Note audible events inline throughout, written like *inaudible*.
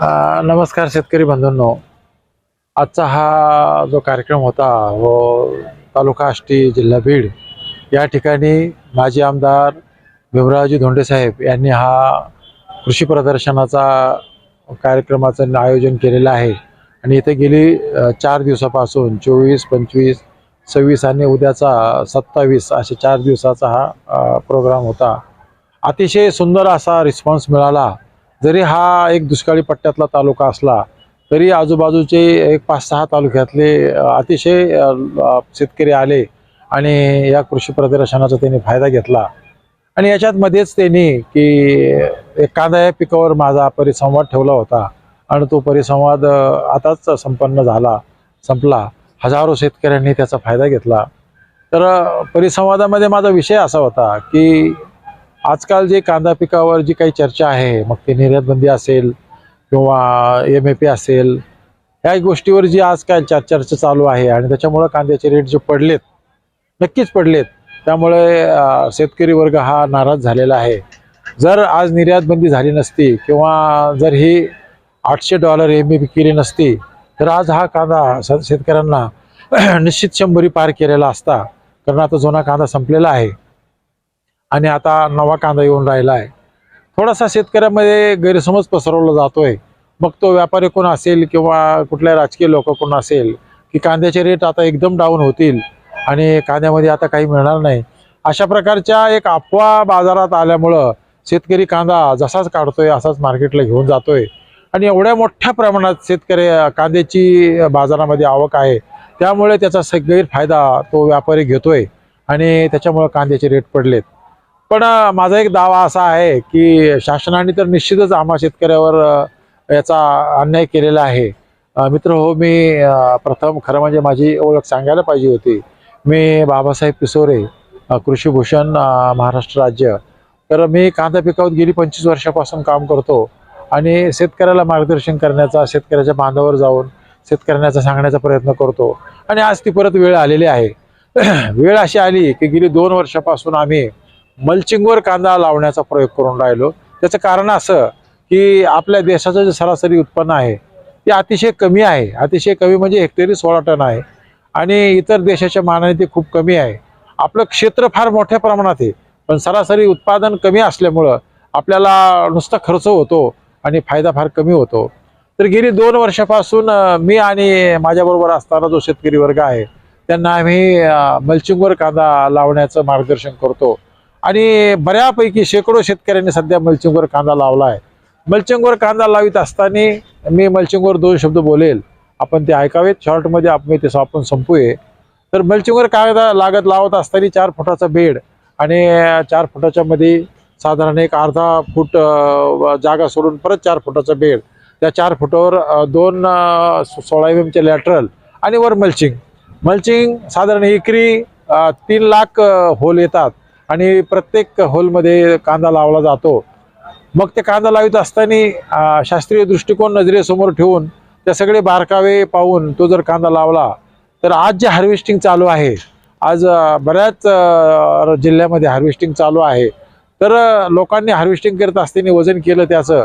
नमस्कार शेतकरी बंधूंनो. आजचा हा जो कार्यक्रम होता व तालुका आष्टी जिल्हा बीड या ठिकाणी माजी आमदार भीमरावजी धोंडेसाहेब यांनी हा कृषी प्रदर्शनाचा कार्यक्रमाचं आयोजन केलेलं आहे. आणि इथे गेली चार दिवसापासून चोवीस पंचवीस सव्वीस आणि उद्याचा सत्तावीस असे चार दिवसाचा हा प्रोग्राम होता. अतिशय सुंदर असा रिस्पॉन्स मिळाला. जरी हा एक दुष्काळी पट्ट्यातला तालुका असला तरी आजूबाजूचे एक पाच सहा तालुक्यातले अतिशय शेतकरी आले आणि या कृषी प्रदर्शनाचा त्यांनी फायदा घेतला. आणि याच्यात मध्येच त्यांनी की एक कांदा या पिकावर माझा परिसंवाद ठेवला होता आणि तो परिसंवाद आताच संपन्न झाला संपला. हजारो शेतकऱ्यांनी त्याचा फायदा घेतला. तर परिसंवादामध्ये माझा विषय असा होता की आजकाल जे कांदा पिकावर जी काही चर्चा आहे मग ते निर्यातबंदी असेल किंवा एम ए पी असेल या गोष्टीवर जी आजकाल चर्चा चालू आहे आणि त्याच्यामुळं कांद्याचे रेट जे पडलेत नक्कीच पडलेत. त्यामुळे शेतकरी वर्ग हा नाराज झालेला आहे. जर आज निर्यातबंदी झाली नसती किंवा जर ही आठशे डॉलर एम ए पी केली नसती तर आज हा कांदा स- शेतकऱ्यांना *clears throat* निश्चित शंभरी पार केलेला असता. कारण आता जुना कांदा संपलेला आहे. आणि आता नवा कांदा येऊन राहिला आहे थोडासा शेतकऱ्यामध्ये गैरसमज पसरवला जातोय. मग तो व्यापारी कोण असेल किंवा कुठल्या राजकीय लोक कोण असेल की कांद्याचे रेट आता एकदम डाऊन होतील आणि कांद्यामध्ये आता काही मिळणार नाही. अशा प्रकारच्या एक अफवा बाजारात आल्यामुळं शेतकरी कांदा जसाच काढतोय असाच मार्केटला घेऊन जातोय. आणि एवढ्या मोठ्या प्रमाणात शेतकरी कांद्याची बाजारामध्ये आवक आहे. त्यामुळे त्याचा स- गैरफायदा तो व्यापारी घेतोय आणि त्याच्यामुळं कांद्याचे रेट पडलेत. पण माझा एक दावा असा आहे की शासनाने तर निश्चितच आम्हा शेतकऱ्यावर याचा अन्याय केलेला आहे. मित्र हो मी प्रथम खरं म्हणजे माझी ओळख सांगायला पाहिजे होती. मी बाबासाहेब पिसोरे कृषीभूषण महाराष्ट्र राज्य. तर मी कांदा पिकावत गेली पंचवीस वर्षापासून काम करतो आणि शेतकऱ्याला मार्गदर्शन करण्याचा शेतकऱ्याच्या बांधावर जाऊन शेतकऱ्यांचा सांगण्याचा प्रयत्न करतो. आणि आज ती परत वेळ आलेली आहे. *clears throat* वेळ अशी आली की गेली दोन वर्षापासून आम्ही मल्चिंगवर कांदा लावण्याचा प्रयोग करून राहिलो. त्याचं कारण असं की आपल्या देशाचं जे सरासरी उत्पन्न आहे ते अतिशय कमी आहे. अतिशय कमी म्हणजे हेक्टरी सोळा टन आहे. आणि इतर देशाच्या मानाने ते खूप कमी आहे. आपलं क्षेत्र फार मोठ्या प्रमाणात आहे. पण सरासरी उत्पादन कमी असल्यामुळं आपल्याला नुसता खर्च होतो आणि फायदा फार कमी होतो. तर गेली दोन वर्षापासून मी आणि माझ्याबरोबर असणारा जो शेतकरी वर्ग आहे त्यांना आम्ही मल्चिंगवर कांदा लावण्याचं मार्गदर्शन करतो. आणि बऱ्यापैकी शेकडो शेतकऱ्यांनी सध्या मल्चिंगवर कांदा लावला आहे मल्चिंगवर कांदा लावित असताना मी मल्चिंगवर दोन शब्द बोलेल. आपण ते ऐकावेत. शॉर्टमध्ये आपण ते आपण संपूये. तर मल्चिंगवर कांदा लागत लावत असताना चार फुटाचा बेड आणि चार फुटाच्या मध्ये साधारण एक अर्धा फूट जागा सोडून परत चार फुटाचा बेड. त्या चार फुटावर दोन सोळा एम एमचे लॅटरल आणि वर मल्चिंग मल्चिंग साधारण एकरी तीन लाख होल येतात. आणि प्रत्येक होलमध्ये कांदा लावला जातो. मग ते कांदा लावित असताना शास्त्रीय दृष्टिकोन नजरेसमोर ठेवून त्या सगळे बारकावे पाहून तो जर कांदा लावला तर आज जे हार्वेस्टिंग चालू आहे आज बऱ्याच जिल्ह्यामध्ये हार्वेस्टिंग चालू आहे. तर लोकांनी हार्वेस्टिंग करत असताना वजन केलं त्याचं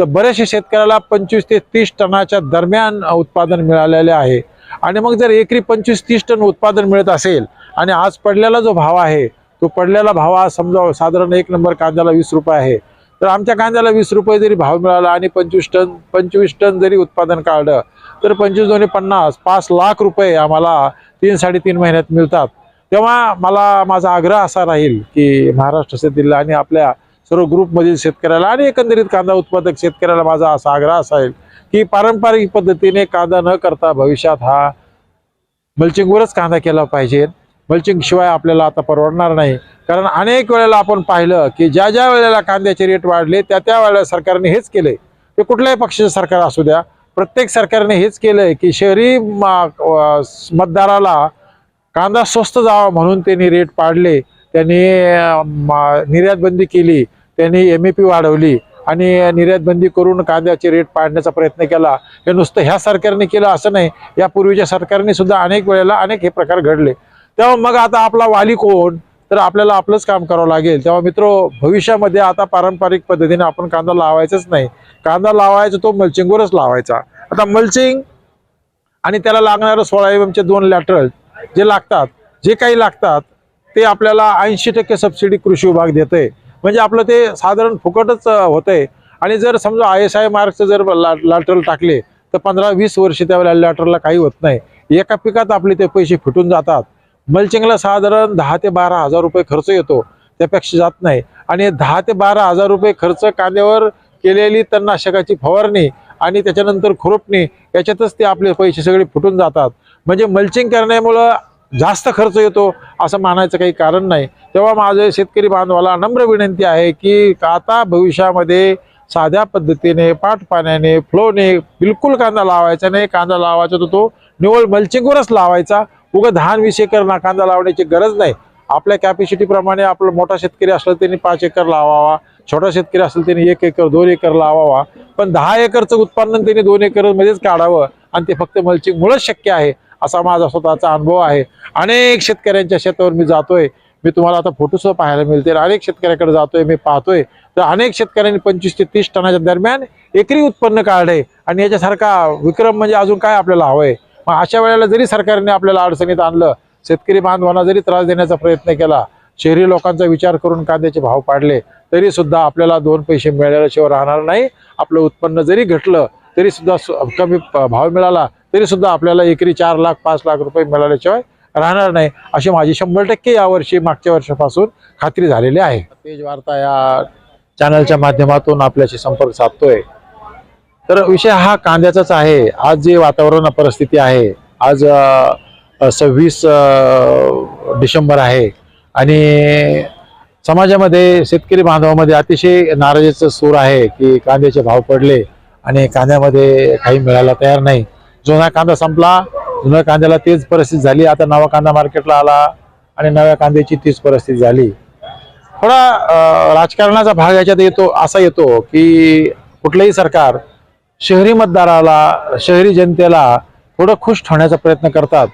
तर बऱ्याचशा शेतकऱ्याला पंचवीस ते तीस टनाच्या दरम्यान उत्पादन मिळालेले आहे. आणि मग जर एकरी पंचवीस तीस टन उत्पादन मिळत असेल आणि आज पडलेला जो भाव आहे तो पडलेला भाव आज समजा साधारण एक नंबर कांद्याला वीस रुपये आहे. तर आमच्या कांद्याला वीस रुपये जरी भाव मिळाला आणि पंचवीस टन पंचवीस टन जरी उत्पादन काढलं तर पंचवीस दोन्ही पन्नास पाच लाख रुपये आम्हाला तीन साडेतीन महिन्यात मिळतात. तेव्हा मला माझा आग्रह असा राहील की महाराष्ट्र शेतीला आणि आपल्या सर्व ग्रुपमधील शेतकऱ्याला आणि एकंदरीत कांदा उत्पादक शेतकऱ्याला माझा असा आग्रह असेल की पारंपरिक पद्धतीने कांदा न करता भविष्यात हा मल्चिंगवरच कांदा केला पाहिजे. मल्चिंग शिवाय आपल्याला आता परवडणार नाही. कारण अनेक वेळेला आपण पाहिलं की ज्या ज्या वेळेला कांद्याचे रेट वाढले त्या त्या वेळेला सरकारने हेच केले ते कुठल्याही पक्षाचं सरकार असू द्या प्रत्येक सरकारने हेच केलंय की शहरी मतदाराला कांदा स्वस्त जावा म्हणून त्यांनी रेट पाडले त्यांनी निर्यातबंदी केली त्यांनी एम ए पी वाढवली आणि निर्यातबंदी करून कांद्याचे रेट पाडण्याचा प्रयत्न केला. हे नुसतं ह्या सरकारने केलं असं नाही यापूर्वीच्या सरकारने सुद्धा अनेक वेळेला अनेक हे प्रकार घडले. तेव्हा मग आता आपला वाली कोण? तर आपल्याला आपलंच काम करावं लागेल. तेव्हा मित्र भविष्यामध्ये आता पारंपरिक पद्धतीने आपण कांदा लावायचाच नाही. कांदा लावायचा तो मल्चिंगवरच लावायचा. आता मल्चिंग आणि त्याला लागणारं सोळा एम दोन लॅटरल जे लागतात जे काही लागतात ते आपल्याला ऐंशी टक्के सबसिडी कृषी विभाग देते म्हणजे आपलं ते साधारण फुकटच होतंय. आणि जर समजा आय एस आय मार्कचं जर लॅटरल टाकले तर पंधरा वीस वर्ष त्या लॅटरला काही होत नाही. एका पिकात आपले ते पैसे फिटून जातात. मल्चिंगला साधारण दहा ते बारा हजार रुपये खर्च येतो. त्यापेक्षा जात नाही. आणि दहा ते बारा हजार रुपये खर्च कांद्यावर केलेली तणनाशकाची फवारणी आणि त्याच्यानंतर खुरपणी याच्यातच ते आपले पैसे सगळे फुटून जातात. म्हणजे मल्चिंग करण्यामुळं जास्त खर्च येतो असं मानायचं काही कारण नाही. तेव्हा माझे शेतकरी बांधवाला नम्र विनंती आहे की आता भविष्यामध्ये साध्या पद्धतीने पाट पाण्याने फ्लोने बिलकुल कांदा लावायचा नाही. कांदा लावायचा तर तो निवळ मल्चिंगवरच लावायचा. उगा दहा वीस एकर नाकांदा लावण्याची गरज नाही. आपल्या कॅपॅसिटीप्रमाणे आपला मोठा शेतकरी असला त्यांनी पाच एकर लावावा छोटा शेतकरी असेल त्यांनी एक एकर दोन एकर लावावा. पण दहा एकरचं उत्पन्न त्यांनी दोन एकरमध्येच काढावं आणि ते फक्त मल्चिंगमुळेच शक्य आहे असा माझा स्वतःचा अनुभव आहे. अनेक शेतकऱ्यांच्या शेतावर मी जातोय. मी तुम्हाला आता फोटोसुद्धा पाहायला मिळते अनेक शेतकऱ्याकडे जातोय मी पाहतोय. तर अनेक शेतकऱ्यांनी पंचवीस ते तीस टनाच्या दरम्यान एकरी उत्पन्न काढले आणि याच्यासारखा विक्रम म्हणजे अजून काय आपल्याला हवंय? मग अशा वेळेला जरी सरकारने आपल्याला अडचणीत आणलं शेतकरी बांधवांना जरी त्रास देण्याचा प्रयत्न केला शहरी लोकांचा विचार करून कांद्याचे भाव पाडले तरी सुद्धा आपल्याला दोन पैसे मिळाल्याशिवाय राहणार नाही. आपलं उत्पन्न जरी घटलं तरी सुद्धा कमी प- भाव मिळाला तरी सुद्धा आपल्याला एकरी चार लाख पाच लाख रुपये मिळाल्याशिवाय राहणार नाही. अशी माझी शंभर टक्के यावर्षी मागच्या वर्षापासून खात्री झालेली आहे. तेज वार्ता या चॅनलच्या माध्यमातून आपल्याशी संपर्क साधतोय. तर विषय हा कांद्याचाच आहे. आज जे वातावरण परिस्थिती आहे आज सव्वीस डिसेंबर आहे आणि समाजामध्ये शेतकरी बांधवामध्ये अतिशय नाराजीचं सूर आहे की कांद्याचे भाव पडले आणि कांद्यामध्ये काही मिळायला तयार नाही. जुना कांदा संपला जुन्या कांद्याला तेच परिस्थिती झाली आता नवा कांदा मार्केटला आला आणि नव्या कांद्याची तीच परिस्थिती झाली. थोडा राजकारणाचा भाग याच्यात येतो असा येतो की कुठलंही सरकार शहरी मतदाराला शहरी जनतेला थोडं खुश ठेवण्याचा प्रयत्न करतात.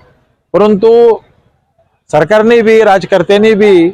परंतु सरकारने बी राजकर्त्यांनी बी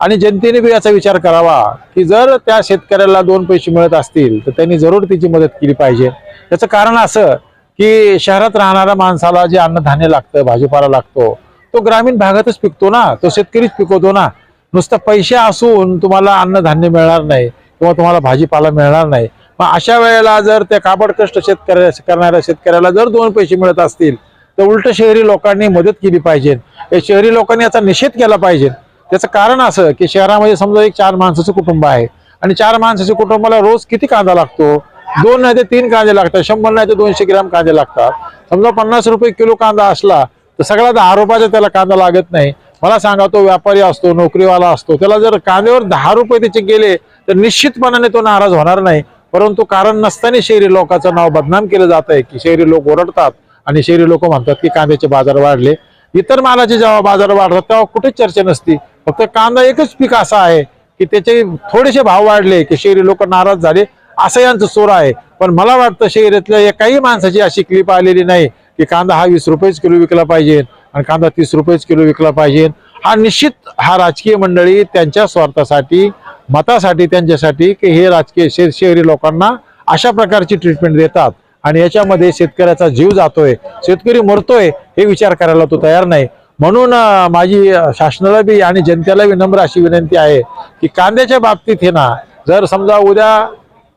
आणि जनतेने बी याचा विचार करावा की जर त्या शेतकऱ्याला दोन पैसे मिळत असतील तर त्यांनी जरूर तिची मदत केली पाहिजे. त्याचं कारण असं की शहरात राहणाऱ्या माणसाला जे अन्नधान्य लागतं भाजीपाला लागतो तो ग्रामीण भागातच पिकतो ना तो शेतकरीच पिकवतो ना. नुसतं पैसे असून तुम्हाला अन्नधान्य मिळणार नाही किंवा तुम्हाला भाजीपाला मिळणार नाही. मग अशा वेळेला जर त्या काबड कष्ट शेतकऱ्या करणाऱ्या शेतकऱ्याला जर दोन पैसे मिळत असतील तर उलट शहरी लोकांनी मदत केली पाहिजे. शहरी लोकांनी याचा निषेध केला पाहिजे. त्याचं कारण असं की शहरामध्ये समजा एक चार माणसाचं कुटुंब आहे आणि चार माणसाच्या कुटुंबाला रोज किती कांदा लागतो? दोन नाही ते तीन कांदे लागतात शंभर नाही ते दोनशे ग्रॅम कांदे लागतात. समजा पन्नास रुपये किलो कांदा असला तर सगळा दहा रुपयाचा त्याला कांदा लागत नाही. मला सांगा तो व्यापारी असतो नोकरीवाला असतो त्याला जर कांद्यावर दहा रुपये त्याचे गेले तर निश्चितपणाने तो नाराज होणार नाही. परंतु कारण नसताना शहरी लोकांचं नाव बदनाम केलं जात आहे की शहरी लोक ओरडतात आणि शहरी लोक म्हणतात की कांद्याचे बाजार वाढले. इतर मालाचे जेव्हा बाजार वाढतात तेव्हा कुठेच चर्चा नसती. फक्त कांदा एकच पीक असा आहे की त्याचे थोडेसे भाव वाढले की शहरी लोक नाराज झाले असं यांचं सोर आहे. पण मला वाटतं शहरातल्या एकाही माणसाची अशी क्लिप आलेली नाही की कांदा हा वीस रुपयेच किलो विकला पाहिजे आणि कांदा तीस रुपयेच किलो विकला पाहिजे. हा निश्चित हा राजकीय मंडळी त्यांच्या स्वार्थासाठी मतासाठी त्यांच्यासाठी की हे राजकीय शे- शहरी लोकांना अशा प्रकारची ट्रीटमेंट देतात. आणि याच्यामध्ये शेतकऱ्याचा जीव जातोय शेतकरी मरतोय हे विचार करायला तो तयार नाही. म्हणून माझी शासनाला बी आणि जनतेला बी नम्र अशी विनंती आहे की कांद्याच्या बाबतीत हे ना जर समजा उद्या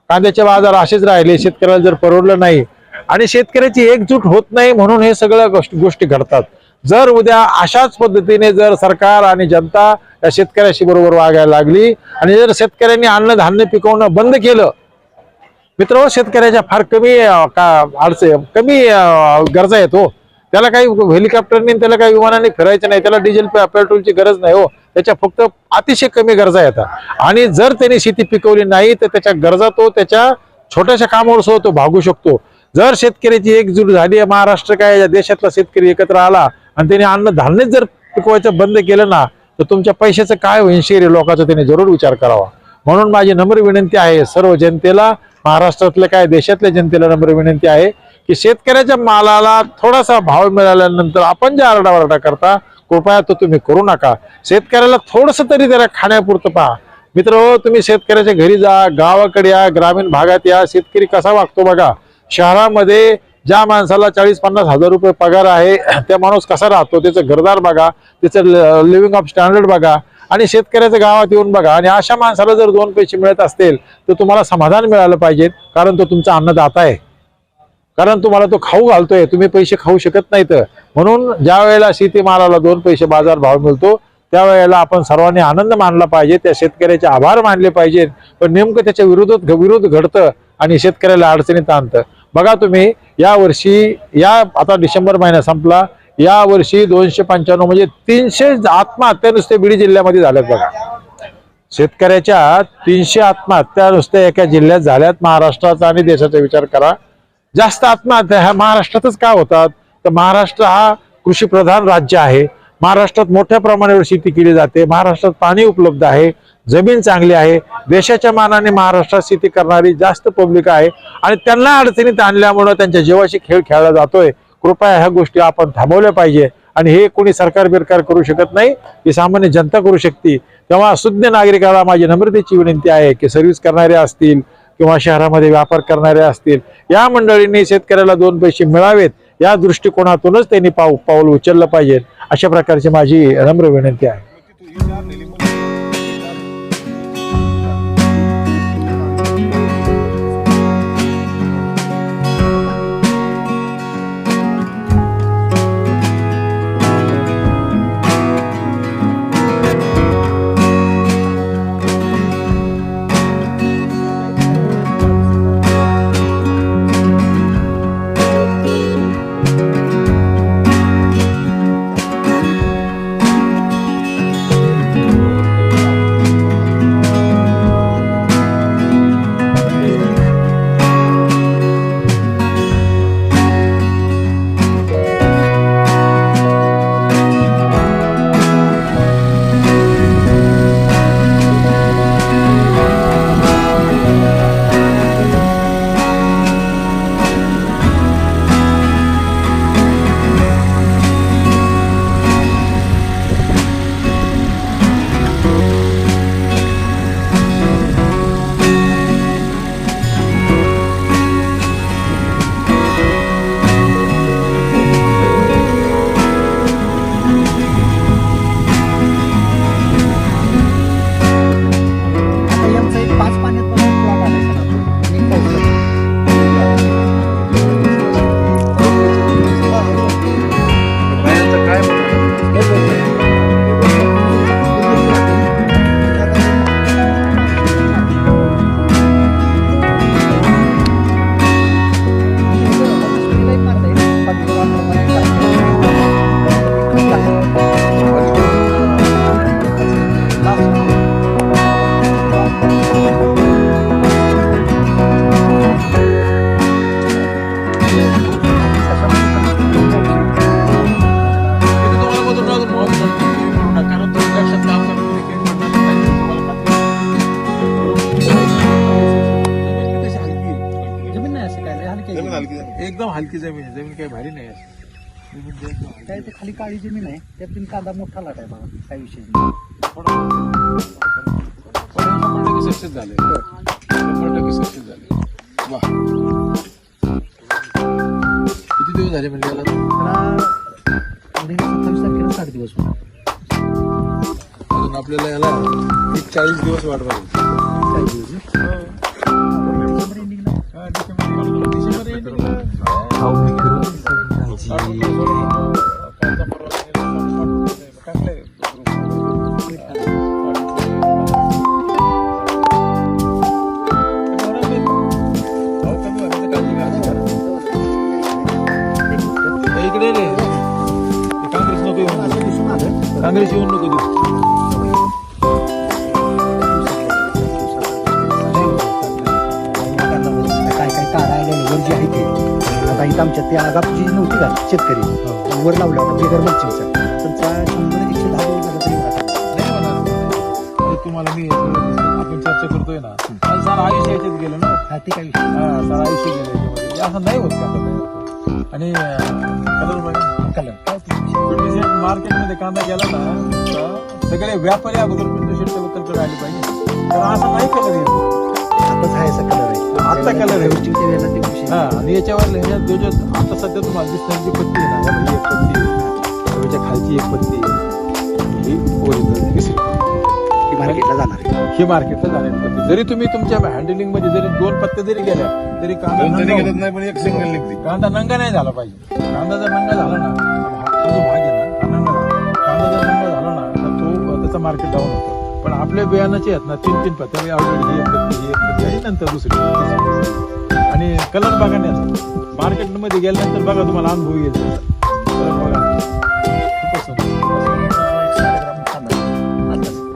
कांद्याचे बाजार असेच राहिले शेतकऱ्याला जर परवडलं नाही आणि शेतकऱ्याची एकजूट होत नाही म्हणून हे सगळ्या गोष्टी गोष्टी घडतात. जर उद्या अशाच पद्धतीने जर सरकार आणि जनता या शेतकऱ्याशी बरोबर वागायला लागली आणि जर शेतकऱ्यांनी अन्नधान्य पिकवणं बंद केलं मित्र शेतकऱ्याच्या फार कमी का अडचण कमी गरजा आहेत हो. त्याला काही हेलिकॉप्टरने त्याला काही विमानाने फिरायचं नाही त्याला डिझेल पेट्रोलची गरज नाही हो. त्याच्या फक्त अतिशय कमी गरजा येतात आणि जर त्याने शेती पिकवली नाही तर त्याच्या गरजा तो त्याच्या छोट्याशा कामावर सुद्धा तो भागू शकतो. जर शेतकऱ्याची एकजूट झाली महाराष्ट्र काय या देशातला शेतकरी एकत्र आला आणि त्याने अन्नधान्यच जर पिकवायचं बंद केलं ना तर तुमच्या पैशाचं काय होईल? शेरी लोकांचा त्याने जरूर विचार करावा. म्हणून माझी नम्र विनंती आहे सर्व जनतेला महाराष्ट्रातल्या काय देशातल्या जनतेला नम्र विनंती आहे की शेतकऱ्याच्या मालाला थोडासा भाव मिळाल्यानंतर आपण जे आरडाओरडा करता कृपया तो तुम्ही करू नका. शेतकऱ्याला थोडस तरी त्याला खाण्यापुरतं पहा. मित्र तुम्ही शेतकऱ्याच्या घरी जा गावाकडे या ग्रामीण भागात या शेतकरी कसा वागतो बघा. शहरामध्ये ज्या माणसाला चाळीस पन्नास हजार रुपये पगार आहे त्या माणूस कसा राहतो? त्याचं घरदार बघा त्याचं लिव्हिंग ऑफ स्टँडर्ड बघा आणि शेतकऱ्याचं गावात येऊन बघा. आणि अशा माणसाला जर दोन पैसे मिळत असतील तर तुम्हाला समाधान मिळालं पाहिजे कारण तो तुमचा अन्नदाता आहे. कारण तुम्हाला तो खाऊ घालतोय तुम्ही पैसे खाऊ शकत नाहीत. म्हणून ज्या वेळेला शेतीमालाला दोन पैसे बाजार भाव मिळतो त्यावेळेला आपण सर्वांनी आनंद मानला पाहिजे त्या शेतकऱ्याचे आभार मानले पाहिजेत पण नेमकं त्याच्या विरोधात विरोध घडतं आणि शेतकऱ्याला अडचणीत आणतं. बघा तुम्ही या वर्षी या आता डिसेंबर महिना संपला या वर्षी दोनशे पंच्याण्णव म्हणजे तीनशे आत्महत्या नुसते बीड जिल्ह्यामध्ये झाल्यात बघा. शेतकऱ्याच्या तीनशे आत्महत्या नुसत्या एका जिल्ह्यात झाल्यात महाराष्ट्राचा आणि देशाचा विचार करा. जास्त आत्महत्या ह्या महाराष्ट्रातच का होतात? तर महाराष्ट्र हा कृषीप्रधान राज्य आहे. महाराष्ट्रात मोठ्या प्रमाणावर शेती केली जाते. महाराष्ट्रात पाणी उपलब्ध आहे. जमीन चांगली आहे देशाच्या मानाने महाराष्ट्रात शेती करणारी जास्त पब्लिक आहे आणि त्यांना अडचणीत आणल्यामुळं त्यांच्या जीवाशी खेळ खेळला जातोय. कृपया ह्या गोष्टी आपण थांबवल्या पाहिजे आणि हे कोणी सरकार बिरकार करू शकत नाही ही सामान्य जनता करू शकते. तेव्हा सुज्ञ नागरिकाला माझी नम्रतेची विनंती आहे की सर्व्हिस करणारे असतील किंवा शहरामध्ये व्यापार करणारे असतील या मंडळींनी शेतकऱ्याला दोन पैसे मिळावेत या दृष्टिकोनातूनच त्यांनी पाऊ पाऊल उचललं पाहिजे. अशा प्रकारची माझी नम्र विनंती आहे. काय ते खाली काळी जमीन आहे. त्यात कांदा मोठा लाट आहे बघा काही विषय नाही. सक्सेस झाले सक्सेस झाले वा किती दिवस झाले म्हणजे त्याला सत्तावीस तारखेला साठ दिवस अजून आपल्याला याला एक चाळीस दिवस वाट बघायची चाळीस दिवस डिसेंबर आता इथं आमच्या त्या आगापची जी नव्हती का शेतकरी. वर लावला होता बिगर मल्चिंगचा त्यांचा शंभर एकशे दहा दिवस झाला तरी वाटा. ते तुम्हाला मी आपण चर्चा करतोय ना. सारा आयुष्य याच्यात गेलं ना. हा ते काय विषय? हा सारा आयुष्य गेलं याच्यामध्ये. हे असं नाही होत का आणि कलर कलर. काय ते मार्केटमध्ये कांदा गेला ना सगळे व्यापारी अगोदर शेटच्या बद्दल आले पाहिजे. तर असं नाही कलर येत आताच आहे आहे आजचा आहे. वेळेला ते हा आणि याच्यावर ह्याच्यात जो जो आता सध्या तुम्हाला दिसणारी जी पत्ती आहे ना ही एक पत्ती त्याच्या खालची एक पत्ती ही ओरिजिनल तिसरी ती मार्केटला जाणार आहे. ही मार्केटला पत्ती जरी तुम्ही तुमच्या हँडलिंगमध्ये जरी दोन पत्ते जरी गेल्या तरी कांदा दोन तरी नंगा गेलं नाही पण एक सिंगल निघते. कांदा नंगा नाही झाला पाहिजे. कांदा जर नंगा झाला ना तर हा जो भाग आहे ना हा नंगा झाला. कांदा जर नंगा झाला ना तर तो त्याचं मार्केट डाऊन होतं. पण आपल्या बियाणाचे आहेत ना तीन तीन पत्ते ऑलरेडी एक पत्ती एक पत्ती नंतर दुसरी. आणि कलर बघा नाही मार्केटमध्ये गेल्यानंतर बघा तुम्हाला अनुभव येईल. कलर बघा.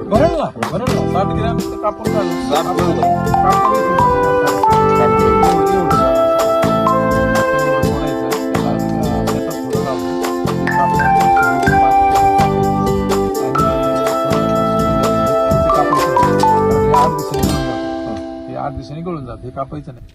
भरल ना भरल ना साठ ग्रॅम कापून झालं कापून आणि थोडं कापून